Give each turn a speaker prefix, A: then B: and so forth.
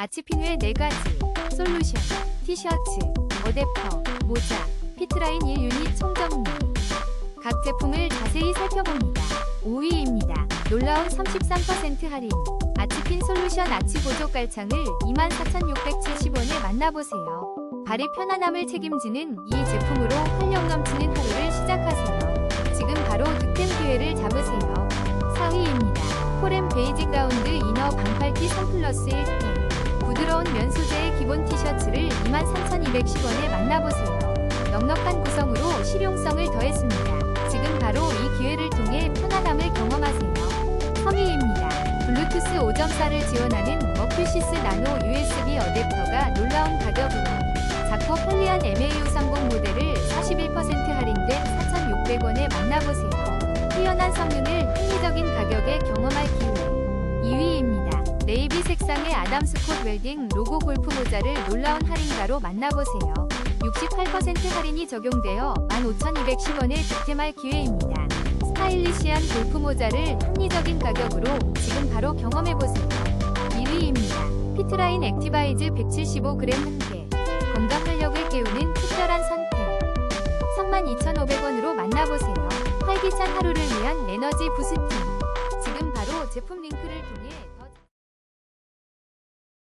A: 아치핀웰 4가지, 솔루션, 티셔츠, 어댑터, 모자, 피트라인 1 유닛 총정리. 각 제품을 자세히 살펴봅니다. 5위입니다. 놀라운 33% 할인. 아치핀 솔루션 아치 보조 깔창을 24,670원에 만나보세요. 발의 편안함을 책임지는 이 제품으로 활력 넘치는 하루를 시작하세요. 지금 바로 득템 기회를 잡으세요. 4위입니다. 포렘 베이직 라운드 이너 반팔티 3 플러스 1템. 부드러운 면 소재의 기본 티셔츠를 23,210원에 만나보세요. 넉넉한 구성으로 실용성을 더했습니다. 지금 바로 이 기회를 통해 편안함을 경험하세요. 3위입니다. 블루투스 5.4를 지원하는 머큐시스 나노 USB 어댑터가 놀라운 가격으로 작고 편리한 MA530 모델을 41% 할인된 4,600원에 만나보세요. 뛰어난 성능을 합리적인 가격에 경험할 색상의 아담 스콧 웰딩 로고 골프 모자를 놀라운 할인가로 만나보세요. 68% 할인이 적용되어 15,210원에 득템할 기회입니다. 스타일리시한 골프 모자를 합리적인 가격으로 지금 바로 경험해보세요. 1위입니다. 피트라인 액티바이즈 175g 한 개. 건강 활력을 깨우는 특별한 선택. 32,500원으로 만나보세요. 활기찬 하루를 위한 에너지 부스팅. 지금 바로 제품 링크를 통해